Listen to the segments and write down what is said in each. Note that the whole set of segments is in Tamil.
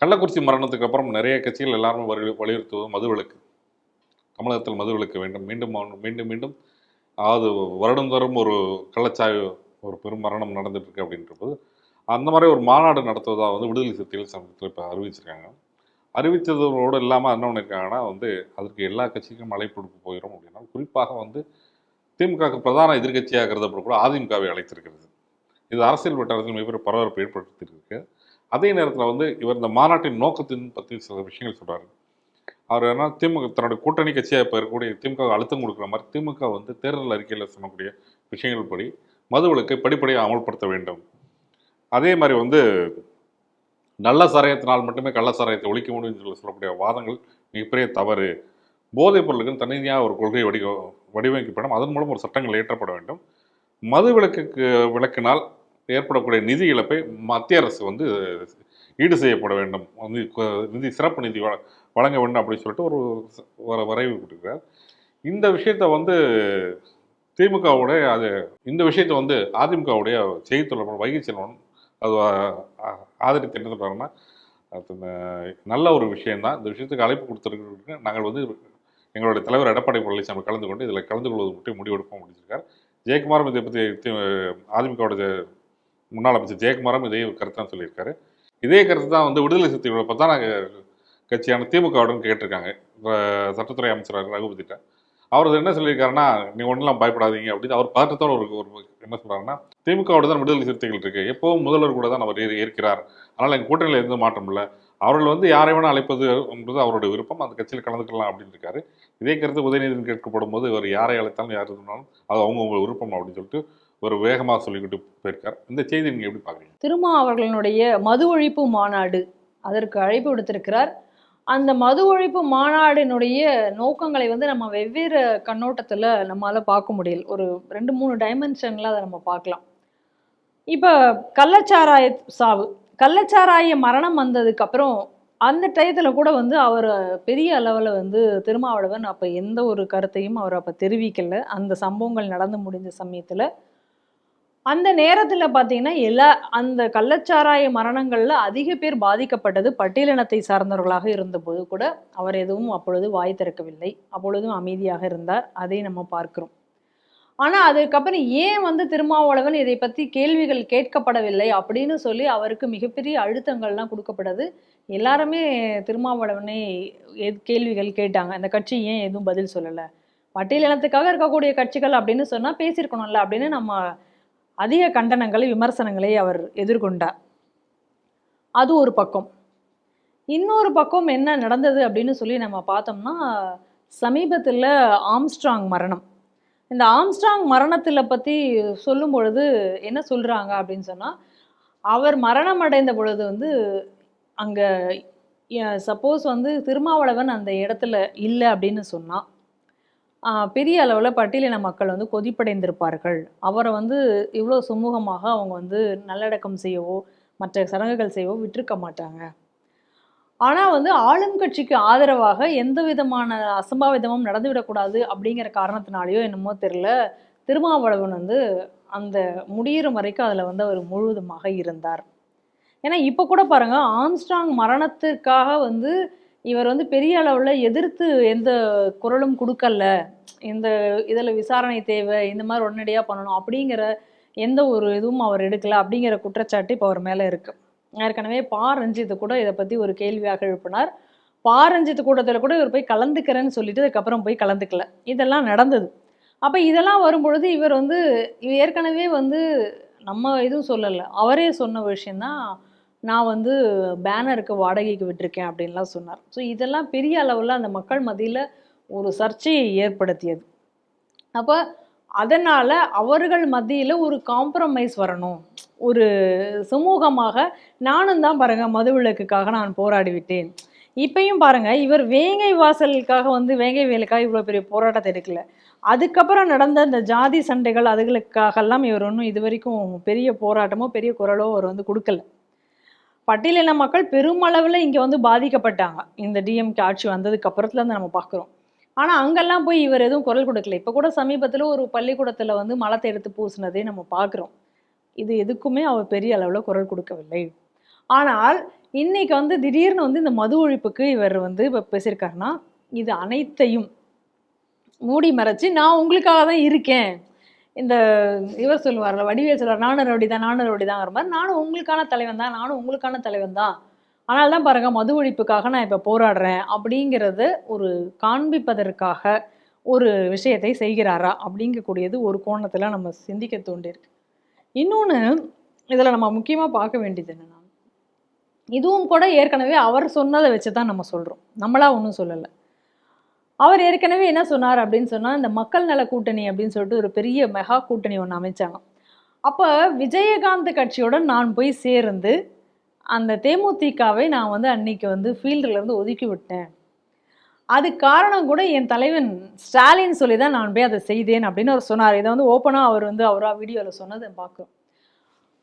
கள்ளக்குறிச்சி மரணத்துக்கு அப்புறம் நிறைய கட்சிகள் எல்லாரும் வலி வலியுறுத்துவது மதுவிலக்கு. தமிழகத்தில் மதுவிலக்கு வேண்டும். மீண்டும் மீண்டும் மீண்டும் அதாவது வருடந்தோறும் ஒரு கள்ளச்சாய் ஒரு பெரும் மரணம் நடந்துட்டு இருக்கு அப்படின்றபோது அந்த மாதிரி ஒரு மாநாடு நடத்துவதாக வந்து விடுதலை சிறுத்தைகள் சமூகத்தில் இப்போ அறிவிச்சிருக்காங்க. அறிவித்ததோடு இல்லாமல் என்ன பண்ணியிருக்காங்கன்னா வந்து அதற்கு எல்லா கட்சிக்கும் அழைப்பு போயிடும் அப்படின்னா குறிப்பாக வந்து திமுக பிரதான எதிர்க்கட்சியாக கருதப்பட கூட அதிமுகவை அழைத்திருக்கிறது. இது அரசியல் வட்டாரத்தில் மிகப்பெரிய பரபரப்பு ஏற்படுத்தியிருக்கு. அதே நேரத்தில் வந்து இவர் இந்த மாநாட்டின் நோக்கத்தின் பற்றி சில விஷயங்கள் சொல்கிறார் அவர் என்ன திமுக தன்னுடைய கூட்டணி கட்சியாக இப்போ இருக்கக்கூடிய திமுக அழுத்தம் கொடுக்குற மாதிரி திமுக வந்து தேர்தல் அறிக்கையில் சொல்லக்கூடிய விஷயங்கள் படி மதுவிலக்கை படிப்படியாக அமல்படுத்த வேண்டும். அதே மாதிரி வந்து நல்ல சாராயத்தினால் மட்டுமே கள்ள சாராயத்தை ஒழிக்க முடியும்னு சொல்லி சொல்லக்கூடிய வாதங்கள் மிகப்பெரிய தவறு. போதைப் பொருளுக்கு தனியாக ஒரு கொள்கை வடிவ வடிவமைக்கப்படும். அதன் மூலம் ஒரு சட்டங்கள் இயற்றப்பட வேண்டும். மது விலக்குக்கு விளக்கினால் ஏற்படக்கூடிய நிதி இழப்பை மத்திய அரசு வந்து ஈடு செய்யப்பட வேண்டும். வந்து நிதி சிறப்பு நிதி வழங்க வேண்டும் அப்படின்னு சொல்லிட்டு ஒரு வர வரைவு கொடுக்குறார். இந்த விஷயத்தை வந்து திமுகவுடைய அது இந்த விஷயத்தை வந்து அதிமுகவுடைய செய்தி தொடர்பாளர் வைகை செல்வன் அது ஆதரித்து என்ன சொல்கிறாங்கன்னா நல்ல ஒரு விஷயம்தான். இந்த விஷயத்துக்கு அழைப்பு கொடுத்துருக்கு நாங்கள் வந்து எங்களுடைய தலைவர் எடப்பாடி பழனிசாமி கலந்து கொண்டு இதில் கலந்து கொள்வது மட்டும் முடிவெடுப்போம் அப்படின்னு சொல்லியிருக்காரு. ஜெயக்குமாரும் இதை பற்றி தி- முன்னாள் அமைச்சர் ஜெயக்குமாரும் இதே கருத்து தான் சொல்லியிருக்காரு. இதே கருத்து தான் வந்து விடுதலை சிறுத்தைகளோட பிரதான நாங்கள் கட்சியான திமுகவுடன் கேட்டிருக்காங்க. சட்டத்துறை அமைச்சர் ரகுபதிட்ட. அவர் என்ன சொல்லியிருக்காருன்னா நீ ஒன்றும் பயப்படாதீங்க அப்படின்னு அவர் பதற்றத்தோட ஒரு ஒரு என்ன சொல்கிறாருன்னா திமுகவோட தான் விடுதலை சிறுத்தைகள் இருக்குது எப்போவும் முதல்வர் கூட தான் அவர் ஏற்கிறார். அதனால் எங்கள் கூட்டணியில் எந்த மாற்றம் இல்லை. அவர்கள் வந்து யாரை வேணால் அழைப்பது என்பது அவருடைய விருப்பம். அந்த கட்சியில் கலந்துக்கலாம் அப்படின்னு இருக்காரு. இதே கருத்து உதயநிதியின் கேட்கப்படும் போது அவர் யாரை அழைத்தாலும் யார் இருந்தாலும் அது அவங்கவுங்க விருப்பம் அப்படின்னு சொல்லிட்டு ஒரு வேகமாக சொல்லிக்கிட்டு போயிருக்கார். இந்த செய்தி நீங்கள் எப்படி பார்க்குறீங்க? திருமா அவர்களுடைய மது ஒழிப்பு மாநாடு அதற்கு அழைப்பு விடுத்திருக்கிறார். அந்த மது ஒழிப்பு மாநாடினுடைய நோக்கங்களை வந்து நம்ம வெவ்வேறு கண்ணோட்டத்தில் நம்மளால பார்க்க முடியல. ஒரு ரெண்டு மூணு டைமென்ஷனில் அதை நம்ம பார்க்கலாம். இப்போ கள்ளச்சாராய சாவு கள்ளச்சாராய மரணம் வந்ததுக்கு அப்புறம் அந்த டயத்தில் கூட வந்து அவர் பெரிய அளவில் வந்து திருமாவளவன் அப்போ எந்த ஒரு கருத்தையும் அவர் அப்போ தெரிவிக்கல. அந்த சம்பவங்கள் நடந்து முடிஞ்ச சமயத்தில் அந்த நேரத்தில் பார்த்தீங்கன்னா எல்லா அந்த கள்ளச்சாராய மரணங்களில் அதிக பேர் பாதிக்கப்பட்டது பட்டியலினத்தை சார்ந்தவர்களாக இருந்தபோது கூட அவர் எதுவும் அப்பொழுது வாய் திறக்கவில்லை. அப்பொழுதும் அமைதியாக இருந்தார். அதை நம்ம பார்க்கிறோம். ஆனால் அதுக்கப்புறம் ஏன் வந்து திருமாவளவன் இதை பற்றி கேள்விகள் கேட்கப்படவில்லை அப்படின்னு சொல்லி அவருக்கு மிகப்பெரிய அழுத்தங்கள்லாம் கொடுக்கப்பட்டது. எல்லாருமே திருமாவளவனை எது கேள்விகள் கேட்டாங்க. அந்த கட்சி ஏன் எதுவும் பதில் சொல்லலை? பட்டியலினத்துக்காக இருக்கக்கூடிய கட்சிகள் அப்படின்னு சொன்னால் பேசியிருக்கணும்ல அப்படின்னு நம்ம அதிக கண்டனங்களை விமர்சனங்களை அவர் எதிர்கொண்டார். அது ஒரு பக்கம். இன்னொரு பக்கம் என்ன நடந்தது அப்படின்னு சொல்லி நம்ம பார்த்தோம்னா சமீபத்தில் ஆம்ஸ்ட்ராங் மரணம். இந்த ஆம்ஸ்ட்ராங் மரணத்தில் பற்றி சொல்லும் பொழுது என்ன சொல்கிறாங்க அப்படின்னு சொன்னால் அவர் மரணம் அடைந்த பொழுது வந்து அங்கே சப்போஸ் வந்து திருமாவளவன் அந்த இடத்துல இல்லை அப்படின்னு சொன்னால் பெரிய அளவில் பட்டியலின மக்கள் வந்து கொதிப்படைந்திருப்பார்கள். அவரை வந்து இவ்வளோ சுமூகமாக அவங்க வந்து நல்லடக்கம் செய்யவோ மற்ற சடங்குகள் செய்யவோ விட்டிருக்க மாட்டாங்க. ஆனால் வந்து ஆளும் கட்சிக்கு ஆதரவாக எந்த விதமான அசம்பாவிதமும் நடந்துவிடக்கூடாது அப்படிங்கிற காரணத்தினாலேயோ என்னமோ தெரில திருமாவளவன் வந்து அந்த முடியிற வரைக்கும் அதில் வந்து அவர் முழுவதுமாக இருந்தார். ஏன்னா இப்போ கூட பாருங்கள் ஆம்ஸ்ட்ராங் மரணத்திற்காக வந்து இவர் வந்து பெரிய அளவில் எதிர்த்து எந்த குரலும் கொடுக்கல. இந்த இதில் விசாரணை தேவை இந்த மாதிரி உடனடியாக பண்ணணும் அப்படிங்கிற எந்த ஒரு இதுவும் அவர் எடுக்கல அப்படிங்கிற குற்றச்சாட்டு இப்போ அவர் மேலே இருக்குது ஏற்கனவே பா. ரஞ்சித்து கூட இதை பற்றி ஒரு கேள்வியாக எழுப்பினார். பா. ரஞ்சித்து கூட்டத்தில் கூட இவர் போய் கலந்துக்கிறேன்னு சொல்லிட்டு அதுக்கப்புறம் போய் கலந்துக்கல. இதெல்லாம் நடந்தது. அப்போ இதெல்லாம் வரும்பொழுது இவர் வந்து இவர் ஏற்கனவே வந்து நம்ம எதுவும் சொல்லலை. அவரே சொன்ன விஷயந்தான் நான் வந்து பேனருக்கு வாடகைக்கு விட்டிருக்கேன் அப்படின்லாம் சொன்னார். ஸோ இதெல்லாம் பெரிய அளவில் அந்த மக்கள் மத்தியில் ஒரு சர்ச்சையை ஏற்படுத்தியது. அப்போ அதனால் அவர்கள் மத்தியில் ஒரு காம்ப்ரமைஸ் வரணும். ஒரு சுமூகமாக நானும் தான் பாருங்கள் மதுவிலக்குக்காக நான் போராடி விட்டேன். இப்பையும் பாருங்கள் இவர் வேங்கை வாசலுக்காக வந்து வேங்கை வேலுக்காக இவ்வளோ பெரிய போராட்டத்தை எடுக்கல. அதுக்கப்புறம் நடந்த இந்த ஜாதி சண்டைகள் அதுகளுக்காகலாம் இவர் ஒன்றும் இது வரைக்கும் பெரிய போராட்டமோ பெரிய குரலோ அவர் வந்து கொடுக்கல. பட்டியலின மக்கள் பெருமளவில் இங்கே வந்து பாதிக்கப்பட்டாங்க. இந்த டிஎம்கே ஆட்சி வந்ததுக்கு அப்புறத்துலேருந்து நம்ம பார்க்குறோம் ஆனால் அங்கெல்லாம் போய் இவர் எதுவும் குரல் கொடுக்கல. இப்போ கூட சமீபத்தில் ஒரு பள்ளிக்கூடத்தில் வந்து மலத்தை எடுத்து பூசினதே நம்ம பார்க்குறோம் இது எதுக்குமே அவர் பெரிய அளவில் குரல் கொடுக்கவில்லை. ஆனால் இன்னைக்கு வந்து திடீர்னு வந்து இந்த மது ஒழிப்புக்கு இவர் வந்து இப்போ பேசியிருக்காருன்னா இது அனைத்தையும் மூடி மறைச்சு நான் உங்களுக்காக தான் இருக்கேன். இந்த இவர் சொல்லுவார்ல வடிவேல் சொல்லுவார் நானும் ரவுடி தான் நானும் ரவுடி தாங்கிற மாதிரி நானும் உங்களுக்கான தலைவன் தான் நானும் உங்களுக்கான தலைவன் தான். ஆனால் தான் பாருங்க மது ஒழிப்புக்காக நான் இப்போ போராடுறேன் அப்படிங்கிறது ஒரு காண்பிப்பதற்காக ஒரு விஷயத்தை செய்கிறாரா அப்படிங்கக்கூடியது ஒரு கோணத்தில் நம்ம சிந்திக்க தோண்டியிருக்கு இன்னொன்று இதில் நம்ம முக்கியமாக பார்க்க வேண்டியது என்னென்னா இதுவும் கூட ஏற்கனவே அவர் சொன்னதை வச்சு தான் நம்ம சொல்கிறோம் நம்மளா ஒன்றும் சொல்லலை. அவர் ஏற்கனவே என்ன சொன்னார் அப்படின்னு சொன்னால் இந்த மக்கள் நல கூட்டணி அப்படின்னு சொல்லிட்டு ஒரு பெரிய மெகா கூட்டணி ஒன்று அமைச்சாங்க அப்போ விஜயகாந்த் கட்சியோட நான் போய் சேர்ந்து அந்த தேமுதிகவை நான் வந்து அன்னைக்கு வந்து ஃபீல்டுலேருந்து ஒதுக்கி விட்டேன். அது காரணம் கூட என் தலைவன் ஸ்டாலின் சொல்லி தான் நான் போய் அதை செய்தேன் அப்படின்னு அவர் சொன்னார். இதை வந்து ஓப்பனாக அவர் வந்து அவராக வீடியோவில் சொன்னதை பார்க்கும்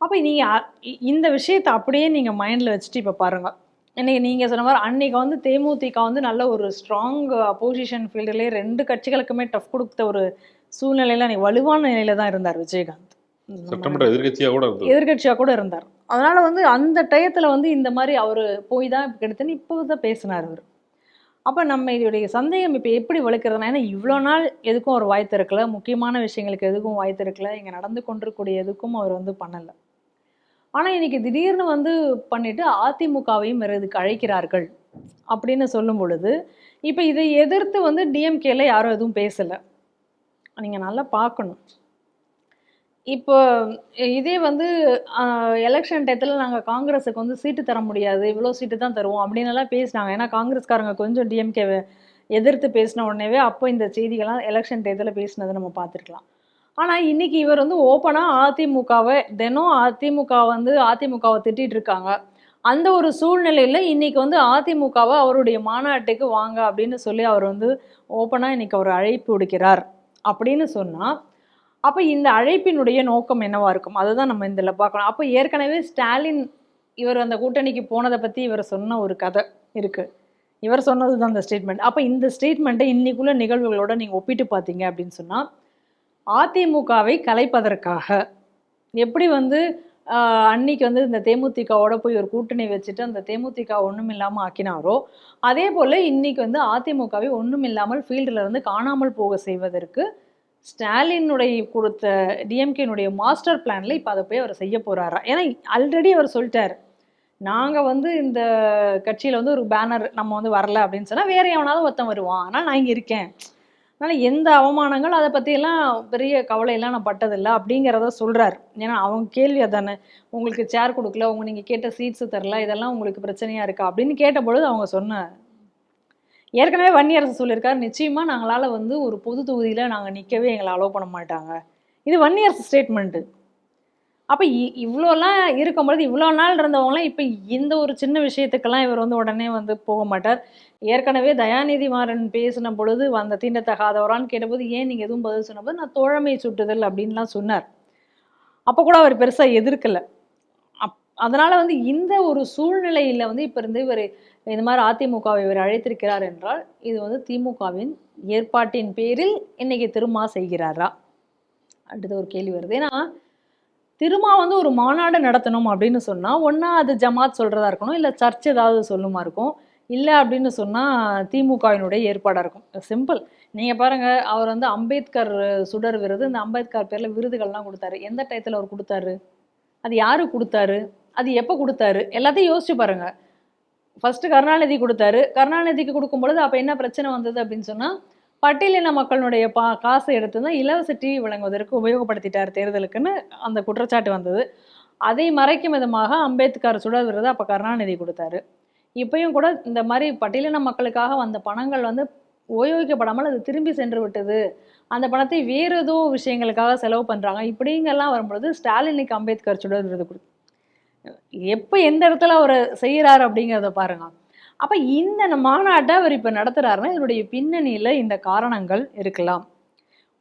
அப்போ நீங்கள் இந்த விஷயத்தை அப்படியே நீங்கள் மைண்டில் வச்சுட்டு இப்போ பாருங்கள் இன்னைக்கு நீங்கள் சொன்ன மாதிரி அன்னைக்கு வந்து தேமுதிக வந்து நல்ல ஒரு ஸ்ட்ராங் அப்போசிஷன் ஃபீல்டுலேயே ரெண்டு கட்சிகளுக்குமே டஃப் கொடுத்த ஒரு சூழ்நிலையில் அன்னைக்கு வலுவான நிலையில தான் இருந்தார் விஜயகாந்த். சட்டமன்ற எதிர்க்கட்சியா கூட எதிர்கட்சியாக கூட இருந்தார். அதனால வந்து அந்த டயத்துல வந்து இந்த மாதிரி அவர் போய் தான் கிடைத்துன்னு இப்போ தான் பேசினார் அவர். அப்போ நம்ம இதோடைய சந்தேகம் இப்போ எப்படி வளர்க்குறதுனா ஏன்னா இவ்வளோ நாள் எதுக்கும் அவர் வாய் திறக்கல முக்கியமான விஷயங்களுக்கு எதுக்கும் வாய் திறக்கல இங்கே நடந்து கொண்டிருக்கக்கூடிய எதுக்கும் அவர் வந்து பண்ணலை. ஆனால் இன்னைக்கு திடீர்னு வந்து பண்ணிட்டு அதிமுகவையும் இதுக்கு அழைக்கிறார்கள் அப்படின்னு சொல்லும் பொழுது இப்போ இதை எதிர்த்து வந்து டிஎம்கேல யாரும் எதுவும் பேசலை. நீங்கள் நல்லா பார்க்கணும். இப்போ இதே வந்து எலெக்ஷன் டயத்தில் நாங்கள் காங்கிரஸுக்கு வந்து சீட்டு தர முடியாது இவ்வளோ சீட்டு தான் தருவோம் அப்படின்னு எல்லாம் பேசினாங்க. ஏன்னா காங்கிரஸ்காரங்க கொஞ்சம் டிஎம்கேவை எதிர்த்து பேசின உடனேவே அப்போ இந்த செய்திகள்லாம் எலெக்ஷன் டயத்தில் பேசினதை நம்ம பார்த்துருக்கலாம். ஆனால் இன்னைக்கு இவர் வந்து ஓப்பனாக அதிமுகவை தினம் அதிமுக வந்து அதிமுகவை திட்டிகிட்டு இருக்காங்க. அந்த ஒரு சூழ்நிலையில் இன்னைக்கு வந்து அதிமுகவை அவருடைய மாநாட்டுக்கு வாங்க அப்படின்னு சொல்லி அவர் வந்து ஓப்பனாக இன்னைக்கு அவர் அழைப்பு விடுக்கிறார் அப்படின்னு சொன்னால் அப்போ இந்த அழைப்பினுடைய நோக்கம் என்னவாக இருக்கும்? அதுதான் நம்ம இதில் பார்க்கணும். அப்போ ஏற்கனவே ஸ்டாலின் இவர் அந்த கூட்டணிக்கு போனதை பற்றி இவர் சொன்ன ஒரு கதை இருக்குது இவர் சொன்னது தான் இந்த ஸ்டேட்மெண்ட் அப்போ இந்த ஸ்டேட்மெண்ட்டை இன்னைக்குள்ள நிகழ்வுகளோட நீங்கள் ஒப்பிட்டு பார்த்தீங்க அப்படின்னு சொன்னால் அதிமுகவை கலைப்பதற்காக. எப்படி வந்து அன்னைக்கு வந்து இந்த தேமுதிகவோட போய் ஒரு கூட்டணி வச்சுட்டு அந்த தேமுதிக ஒன்றும் இல்லாமல் ஆக்கினாரோ அதே போல் இன்னைக்கு வந்து அதிமுகவை ஒன்றும் இல்லாமல் ஃபீல்டில் இருந்து காணாமல் போக செய்வதற்கு ஸ்டாலினுடைய கொடுத்த டிஎம்கேனுடைய மாஸ்டர் பிளானில் இப்போ அதை போய் அவர் செய்ய போகிறாரா ஏன்னா ஆல்ரெடி அவர் சொல்லிட்டார். நாங்கள் வந்து இந்த கட்சியில் வந்து ஒரு பேனர் நம்ம வந்து வரல அப்படின்னு சொன்னால் வேறு எவனாவது ஒருத்தன் வருவான். ஆனால் நான் இங்கே இருக்கேன். அதனால் எந்த அவமானங்கள் அதை பற்றியெல்லாம் பெரிய கவலையெல்லாம் நான் பட்டதில்லை அப்படிங்கிறத சொல்கிறார் ஏன்னா அவங்க கேள்வி அதானே? உங்களுக்கு சேர் கொடுக்கல உங்க நீங்கள் கேட்ட சீட்ஸு தரல இதெல்லாம் உங்களுக்கு பிரச்சனையாக இருக்கா? அப்படின்னு கேட்ட பொழுது அவங்க சொன்ன ஏற்கனவே வன்னியரசு சொல்லியிருக்காரு நிச்சயமாக நாங்களால் வந்து ஒரு பொது தொகுதியில் நாங்கள் நிற்கவே எங்களை அலோவ் பண்ண மாட்டாங்க. இது வன்னியரசு ஸ்டேட்மெண்ட்டு அப்போ இவ்வளோலாம் இருக்கும்பொழுது இவ்வளோ நாள் இருந்தவங்களாம் இப்போ இந்த ஒரு சின்ன விஷயத்துக்கெல்லாம் இவர் வந்து உடனே வந்து போக மாட்டார். ஏற்கனவே தயாநிதி மாறன் பேசின பொழுது அந்த தீண்டத்தகாதவரான்னு கேட்டபோது ஏன் நீங்கள் எதுவும் பதில் சொன்னபோது நான் தோழமை சுட்டுதல் அப்படின்லாம் சொன்னார். அப்போ கூட அவர் பெருசாக எதிர்க்கலை. அப் அதனால் வந்து இந்த ஒரு சூழ்நிலையில் வந்து இப்போ இருந்து இவர் இந்த மாதிரி அதிமுகவை இவர் அழைத்திருக்கிறார் என்றால் இது வந்து திமுகவின் ஏற்பாட்டின் பேரில் இன்னைக்கு திருமா செய்கிறாரா? அடுத்த ஒரு கேள்வி வருது. ஏன்னா திருமா வந்து ஒரு மாநாடு நடத்தணும் அப்படின்னு சொன்னால் ஒன்றா அது ஜமாத் சொல்கிறதா இருக்கணும் இல்லை சர்ச் ஏதாவது சொல்லுமா இருக்கும்? இல்லை அப்படின்னு சொன்னால் திமுகவினுடைய ஏற்பாடாக இருக்கும். சிம்பிள் நீங்கள் பாருங்கள் அவர் வந்து அம்பேத்கர் சுடர் விருது இந்த அம்பேத்கர் பேரில் விருதுகள்லாம் கொடுத்தாரு. எந்த டயத்தில் அவர் கொடுத்தாரு? அது யாரு கொடுத்தாரு? அது எப்போ கொடுத்தாரு? எல்லாத்தையும் யோசிச்சு பாருங்க. ஃபஸ்ட்டு கருணாநிதி கொடுத்தாரு. கருணாநிதிக்கு கொடுக்கும் பொழுது அப்போ என்ன பிரச்சனை வந்தது அப்படின்னு சொன்னால் பட்டியலின மக்களுடைய பா காசை எடுத்து தான் இலவச டிவி வழங்குவதற்கு உபயோகப்படுத்திட்டார் தேர்தலுக்குன்னு அந்த குற்றச்சாட்டு வந்தது. அதை மறைக்கும் விதமாக அம்பேத்கர் சுடர் விருது அப்போ கருணாநிதி கொடுத்தாரு. இப்பயும் கூட இந்த மாதிரி பட்டியலின மக்களுக்காக வந்த பணங்கள் வந்து உபயோகிக்கப்படாமல் அது திரும்பி சென்று விட்டது. அந்த பணத்தை வேறு ஏதோ விஷயங்களுக்காக செலவு பண்ணுறாங்க இப்படிங்கெல்லாம் வரும்பொழுது ஸ்டாலினுக்கு அம்பேத்கர் சுடர் விருது கொடு எப்போ எந்த இடத்துல அவர் செய்கிறாரு அப்படிங்கிறத பாருங்கள் அப்போ இந்த மாநாட்டை அவர் இப்போ நடத்துகிறாருன்னா இதனுடைய பின்னணியில் இந்த காரணங்கள் இருக்கலாம்.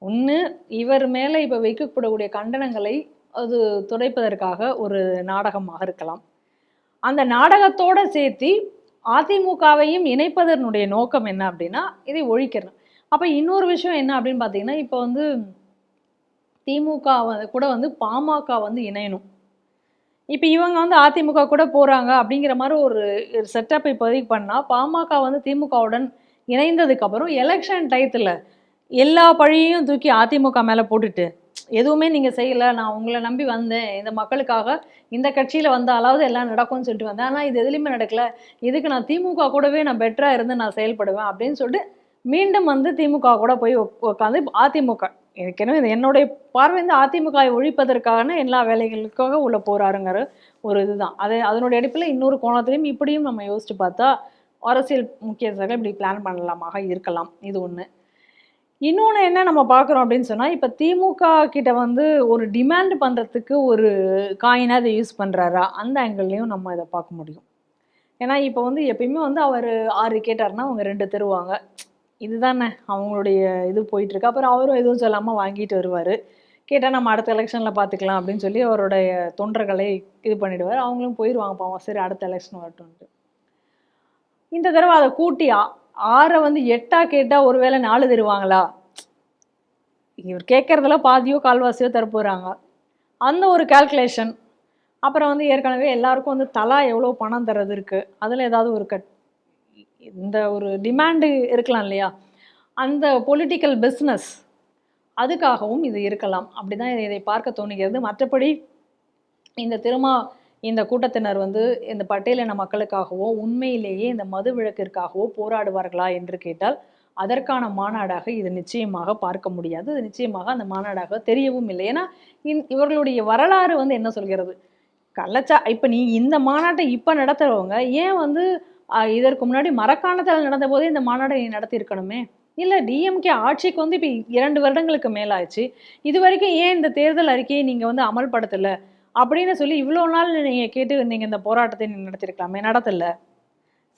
ஒன்று இவர் மேலே இப்போ வைக்கப்படக்கூடிய கண்டனங்களை அது துடைப்பதற்காக ஒரு நாடகமாக இருக்கலாம். அந்த நாடகத்தோட சேர்த்து அதிமுகவையும் இணைப்பதனுடைய நோக்கம் என்ன அப்படின்னா இதை ஒழிக்கிறணும் அப்போ இன்னொரு விஷயம் என்ன அப்படின்னு பார்த்தீங்கன்னா இப்போ வந்து திமுக கூட வந்து பாமக வந்து இணையணும். இப்போ இவங்க வந்து அதிமுக கூட போகிறாங்க அப்படிங்கிற மாதிரி ஒரு செட்டப் இப்போதைக்கு பண்ணால் பாமக வந்து திமுகவுடன் இணைந்ததுக்கப்புறம் எலெக்ஷன் டயத்தில் எல்லா பழியையும் தூக்கி அதிமுக மேலே போட்டுட்டு எதுவுமே நீங்கள் செய்யலை நான் உங்களை நம்பி வந்தேன் இந்த மக்களுக்காக இந்த கட்சியில் வந்தாலாவது எல்லாம் நடக்கும்னு சொல்லிட்டு வந்தேன். ஆனால் இது எதுலேயுமே நடக்கலை. இதுக்கு நான் திமுக கூடவே நான் பெட்டராக இருந்து நான் செயல்படுவேன் அப்படின்னு சொல்லிட்டு மீண்டும் வந்து திமுக கூட போய் உட்காந்து அதிமுக ஏற்கனவே இது என்னுடைய பார்வை வந்து அதிமுகவை ஒழிப்பதற்கான எல்லா வேலைகளுக்காக உள்ள போறாருங்கிற ஒரு இதுதான். அது அதனுடைய அடிப்பில் இன்னொரு கோணத்திலையும் இப்படியும் நம்ம யோசிச்சு பார்த்தா அரசியல் முக்கியத்துவங்கள் இப்படி பிளான் பண்ணலாமாக இருக்கலாம். இது ஒன்று இன்னொன்று என்ன நம்ம பார்க்குறோம் அப்படின்னு சொன்னால் இப்போ திமுக கிட்ட வந்து ஒரு டிமாண்ட் பண்ணுறதுக்கு ஒரு காயினாக அதை யூஸ் பண்ணுறாரா அந்த ஆங்கிள்லையும் நம்ம இதை பார்க்க முடியும். ஏன்னா இப்போ வந்து எப்பயுமே வந்து அவர் ஆறு கேட்டாருன்னா அவங்க ரெண்டு தருவாங்க. இதுதானே அவங்களுடைய இது போயிட்டுருக்கு. அப்புறம் அவரும் எதுவும் சொல்லாமல் வாங்கிட்டு வருவார். கேட்டால் நம்ம அடுத்த எலெக்ஷனில் பார்த்துக்கலாம் அப்படின்னு சொல்லி அவருடைய தொண்டர்களை இது பண்ணிடுவார். அவங்களும் போயிடுவாங்க பாவம். சரி அடுத்த எலெக்ஷன் வரட்டும்ட்டு இந்த தடவை அதை கூட்டி ஆ- ஆறை வந்து எட்டா கேட்டால் ஒருவேளை நாலு தருவாங்களா? இவர் கேட்குறதுல பாதியோ கால்வாசியோ தரப்போகிறாங்க அந்த ஒரு கால்குலேஷன் அப்புறம் வந்து ஏற்கனவே எல்லாருக்கும் வந்து தலா எவ்வளோ பணம் தர்றது இருக்குது அதில் ஏதாவது ஒரு கட் இந்த ஒரு டிமாண்டு இருக்கலாம் இல்லையா? அந்த பொலிட்டிக்கல் பிஸ்னஸ் அதுக்காகவும் இது இருக்கலாம். அப்படிதான் இதை- இதை பார்க்க தோணுகிறது. மற்றபடி இந்த திருமா இந்த கூட்டத்தினர் வந்து இந்த பட்டியலின மக்களுக்காகவோ உண்மையிலேயே இந்த மது விளக்கிற்காகவோ போராடுவார்களா என்று கேட்டால் அதற்கான மாநாடாக இது நிச்சயமாக பார்க்க முடியாது. இது நிச்சயமாக அந்த மாநாடாக தெரியவும் இல்லை. ஏன்னா இவர்களுடைய வரலாறு வந்து என்ன சொல்கிறது? கள்ளச்சா இப்போ நீ இந்த மாநாட்டை இப்போ நடத்துகிறவங்க ஏன் வந்து இதற்கு முன்னாடி மரக்காணத்தில் நடந்த போதே இந்த மாநாடு நடத்தியிருக்கணுமே? இல்லை டிஎம்கே ஆட்சிக்கு வந்து இப்போ இரண்டு வருடங்களுக்கு மேலாச்சு. இது வரைக்கும் ஏன் இந்த தேர்தல் அறிக்கையை நீங்கள் வந்து அமல்படுத்தலை? அப்படின்னு சொல்லி இவ்வளோ நாள் நீங்கள் கேட்டு நீங்கள் இந்த போராட்டத்தை நடத்திருக்கலாமே நடத்தல.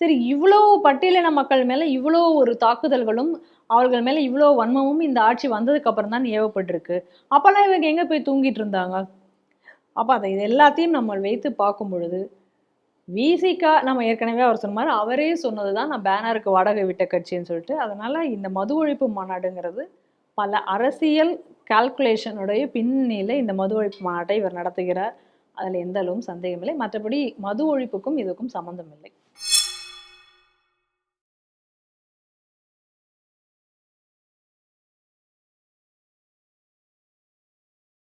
சரி இவ்வளோ பட்டியலின மக்கள் மேலே இவ்வளோ ஒரு தாக்குதல்களும் அவர்கள் மேலே இவ்வளோ வன்மமும் இந்த ஆட்சி வந்ததுக்கப்புறம் தான் ஏவப்பட்டிருக்கு. அப்போல்லாம் இவங்க எங்கே போய் தூங்கிட்டு இருந்தாங்க? அப்போ அதை இது எல்லாத்தையும் நம்ம வைத்து பார்க்கும் பொழுது விசிகா நம்ம ஏற்கனவே அவர் சொன்ன மாதிரி அவரே சொன்னது தான் நான் பேனருக்கு வாடகை விட்ட கட்சின்னு சொல்லிட்டு. அதனால் இந்த மது ஒழிப்பு மாநாடுங்கிறது பல அரசியல் கால்குலேஷனுடைய பின்னணியில் இந்த மது ஒழிப்பு மாநாட்டை இவர் நடத்துகிறார். அதில் எந்த அளவும் சந்தேகமில்லை. மற்றபடி மது ஒழிப்புக்கும் இதுக்கும் சம்மந்தம் இல்லை